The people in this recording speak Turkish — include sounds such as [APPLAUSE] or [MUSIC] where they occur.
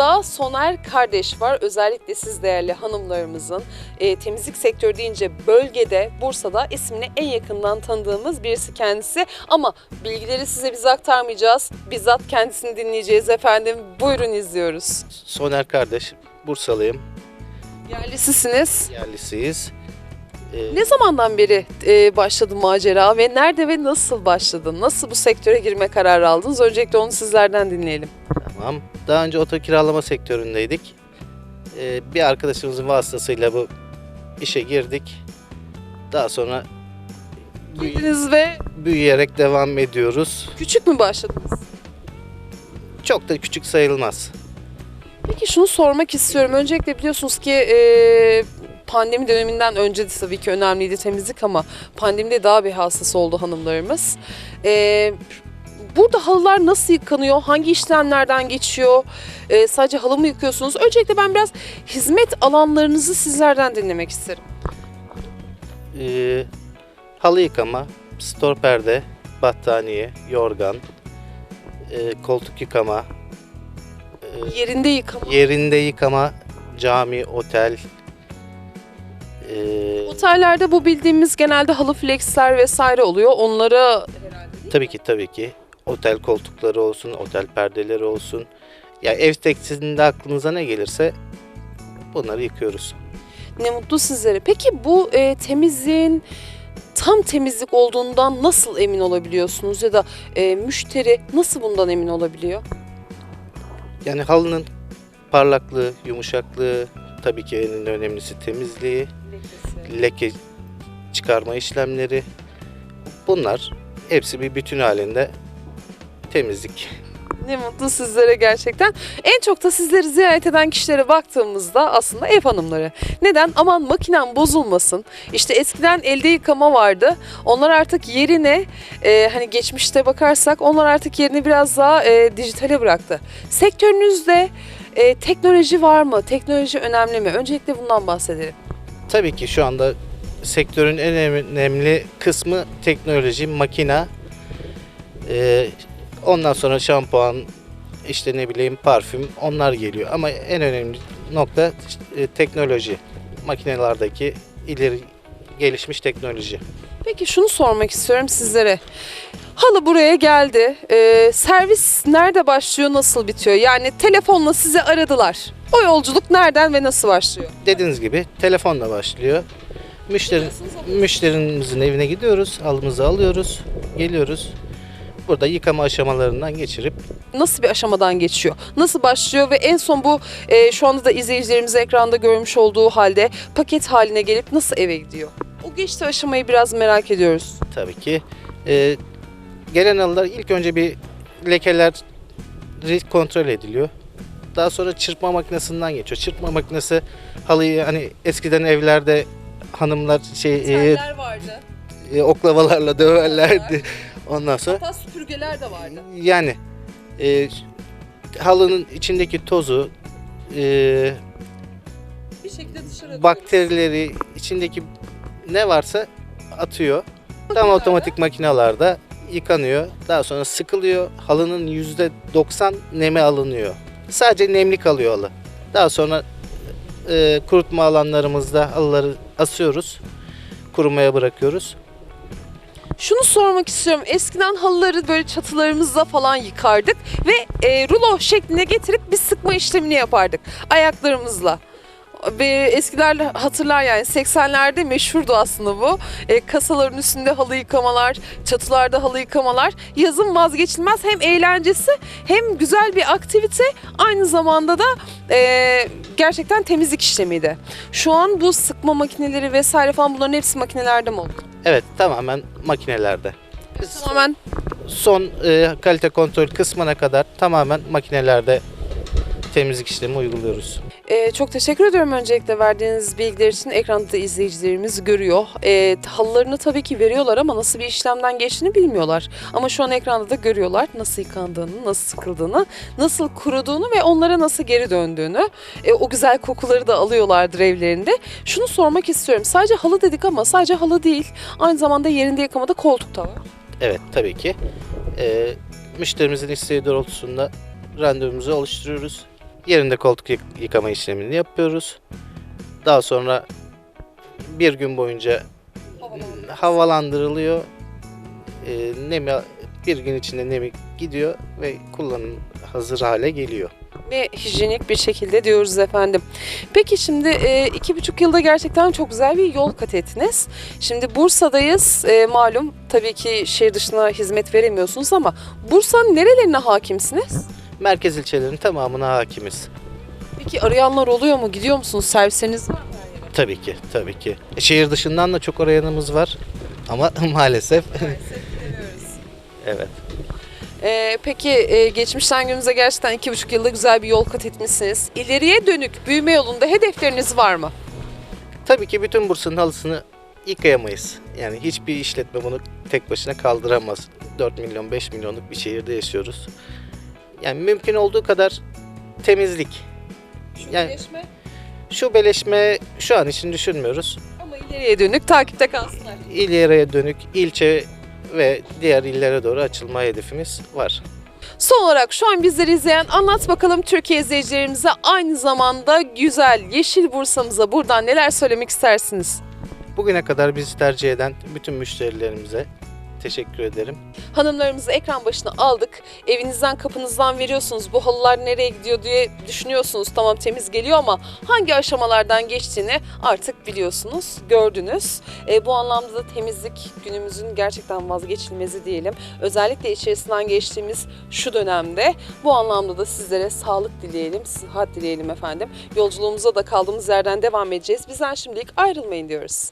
Yanımda Soner kardeş var. Özellikle siz değerli hanımlarımızın e, temizlik sektörü deyince bölgede Bursa'da ismini en yakından tanıdığımız birisi kendisi. Ama bilgileri size biz aktarmayacağız. Bizzat kendisini dinleyeceğiz efendim. Buyurun izliyoruz. Soner kardeş, Bursalıyım, Yerlisisiniz. yerlisiyiz. Ee, Ne zamandan beri e, başladı macera ve nerede ve nasıl başladın? Nasıl bu sektöre girme kararı aldınız? Öncelikle onu sizlerden dinleyelim. Tamam. Daha önce oto kiralama sektöründeydik. Ee, bir arkadaşımızın vasıtasıyla bu işe girdik. Daha sonra Girdiniz ve büyüyerek devam ediyoruz. küçük mü başladınız? Çok da küçük sayılmaz. Peki şunu sormak istiyorum. Öncelikle biliyorsunuz ki e, pandemi döneminden önce de tabii ki önemliydi temizlik ama pandemide daha bir hassas oldu hanımlarımız. E, burada halılar nasıl yıkanıyor? Hangi işlemlerden geçiyor? E, sadece halı mı yıkıyorsunuz? Öncelikle ben biraz hizmet alanlarınızı sizlerden dinlemek isterim. Ee, halı yıkama, stor perde, battaniye, yorgan, e, koltuk yıkama, e, Yerinde yıkama. yerinde yıkama, cami, otel, e, Otellerde bu bildiğimiz genelde halı flexler vesaire oluyor. Onlara Tabii ki tabii ki. Otel koltukları olsun, otel perdeleri olsun. Ya ev tekstilinde aklınıza ne gelirse bunları yıkıyoruz. Ne mutlu sizlere. Peki bu e, temizliğin tam temizlik olduğundan nasıl emin olabiliyorsunuz ya da e, müşteri nasıl bundan emin olabiliyor? Yani halının parlaklığı, yumuşaklığı, tabii ki en önemlisi temizliği, leke çıkarma işlemleri. Bunlar hepsi bir bütün halinde temizlik. Ne mutlu sizlere gerçekten. En çok da sizleri ziyaret eden kişilere baktığımızda aslında ev hanımları. Neden? Aman makinem bozulmasın. İşte eskiden elde yıkama vardı. Onlar artık yerine e, hani geçmişte bakarsak onlar artık yerini biraz daha e, dijitale bıraktı. Sektörünüzde e, teknoloji var mı? Teknoloji önemli mi? Öncelikle bundan bahsedelim. Tabii ki şu anda sektörün en önemli kısmı teknoloji, makina. Ee, ondan sonra şampuan, işte ne bileyim parfüm onlar geliyor. Ama en önemli nokta e, teknoloji. Makinelerdeki ileri gelişmiş teknoloji. Peki şunu sormak istiyorum sizlere. Halı buraya geldi. Ee, servis nerede başlıyor, nasıl bitiyor? Yani telefonla sizi aradılar. O yolculuk nereden ve nasıl başlıyor? Dediğiniz gibi telefonla başlıyor. Müşteri, müşterimizin evine gidiyoruz, halımızı alıyoruz, geliyoruz. Burada yıkama aşamalarından geçirip Nasıl bir aşamadan geçiyor? Nasıl başlıyor ve en son bu e, şu anda da izleyicilerimiz ekranda görmüş olduğu halde paket haline gelip nasıl eve gidiyor? O geçti aşamayı biraz merak ediyoruz. tabii ki. Ee, gelen halılar ilk önce bir lekeler kontrol ediliyor. Daha sonra çırpma makinesinden geçiyor. Çırpma makinesi halıyı hani eskiden evlerde hanımlar şey e, vardı. e, oklavalarla döverlerdi. Ondan sonra Hatta süpürgeler de vardı. yani e, halının içindeki tozu e, Bir şekilde dışarı bakterileri içindeki ne varsa atıyor. Tam otomatik makinalarda yıkanıyor. Daha sonra sıkılıyor. Halının %90 nemi alınıyor. Sadece nemli kalıyor halı. Daha sonra e, kurutma alanlarımızda halıları asıyoruz. Kurumaya bırakıyoruz. Şunu sormak istiyorum. Eskiden halıları böyle çatılarımızda falan yıkardık ve e, rulo şekline getirip bir sıkma işlemini yapardık ayaklarımızla. Eskiler hatırlar yani 80'lerde meşhurdu aslında bu. E, kasaların üstünde halı yıkamalar, çatılarda halı yıkamalar. Yazın vazgeçilmez hem eğlencesi hem güzel bir aktivite aynı zamanda da e, gerçekten temizlik işlemiydi. Şu an bu sıkma makineleri vesaire falan bunların hepsi makinelerde mi oldu? Evet tamamen makinelerde. Tamamen Son e, kalite kontrol kısmına kadar tamamen makinelerde temizlik işlemi uyguluyoruz. Ee, çok teşekkür ediyorum öncelikle verdiğiniz bilgiler için. Ekranda da izleyicilerimiz görüyor. Ee, halılarını tabii ki veriyorlar ama nasıl bir işlemden geçtiğini bilmiyorlar. Ama şu an ekranda da görüyorlar nasıl yıkandığını, nasıl sıkıldığını, nasıl kuruduğunu ve onlara nasıl geri döndüğünü. Ee, o güzel kokuları da alıyorlardır evlerinde. Şunu sormak istiyorum. Sadece halı dedik ama sadece halı değil. Aynı zamanda yerinde yıkamada koltuk da var. Evet tabii ki. E, müşterimizin isteği doğrultusunda randevumuzu oluşturuyoruz. Yerinde koltuk yık- yıkama işlemini yapıyoruz. Daha sonra bir gün boyunca havalandırılıyor. Ee, nemi bir gün içinde nemi gidiyor ve kullanım hazır hale geliyor. ve hijyenik bir şekilde diyoruz efendim. Peki şimdi e, iki buçuk yılda gerçekten çok güzel bir yol kat ettiniz. Şimdi Bursa'dayız. E, malum tabii ki şehir dışına hizmet veremiyorsunuz ama Bursa'nın nerelerine hakimsiniz? Merkez ilçelerin tamamına hakimiz. Peki arayanlar oluyor mu? Gidiyor musunuz? Servisleriniz var mı? Tabii ki, tabii ki. Şehir dışından da çok arayanımız var ama [LAUGHS] maalesef evet. E, peki e, geçmişten günümüze gerçekten iki buçuk yılda güzel bir yol kat etmişsiniz. İleriye dönük büyüme yolunda hedefleriniz var mı? Tabii ki bütün Bursa'nın halısını yıkayamayız. Yani hiçbir işletme bunu tek başına kaldıramaz. 4 milyon, 5 milyonluk bir şehirde yaşıyoruz. Yani mümkün olduğu kadar temizlik. Yani Birleşme şubeleşme şu an için düşünmüyoruz. ama ileriye dönük takipte kalsınlar. İleriye dönük ilçe ve diğer illere doğru açılma hedefimiz var. Son olarak şu an bizleri izleyen anlat bakalım Türkiye izleyicilerimize aynı zamanda güzel yeşil Bursa'mıza buradan neler söylemek istersiniz? Bugüne kadar bizi tercih eden bütün müşterilerimize teşekkür ederim. Hanımlarımızı ekran başına aldık. Evinizden kapınızdan veriyorsunuz. Bu halılar nereye gidiyor diye düşünüyorsunuz. Tamam temiz geliyor ama hangi aşamalardan geçtiğini artık biliyorsunuz, gördünüz. E, bu anlamda da temizlik günümüzün gerçekten vazgeçilmezi diyelim. Özellikle içerisinden geçtiğimiz şu dönemde bu anlamda da sizlere sağlık dileyelim, sıhhat dileyelim efendim. Yolculuğumuza da kaldığımız yerden devam edeceğiz. Bizden şimdilik ayrılmayın diyoruz.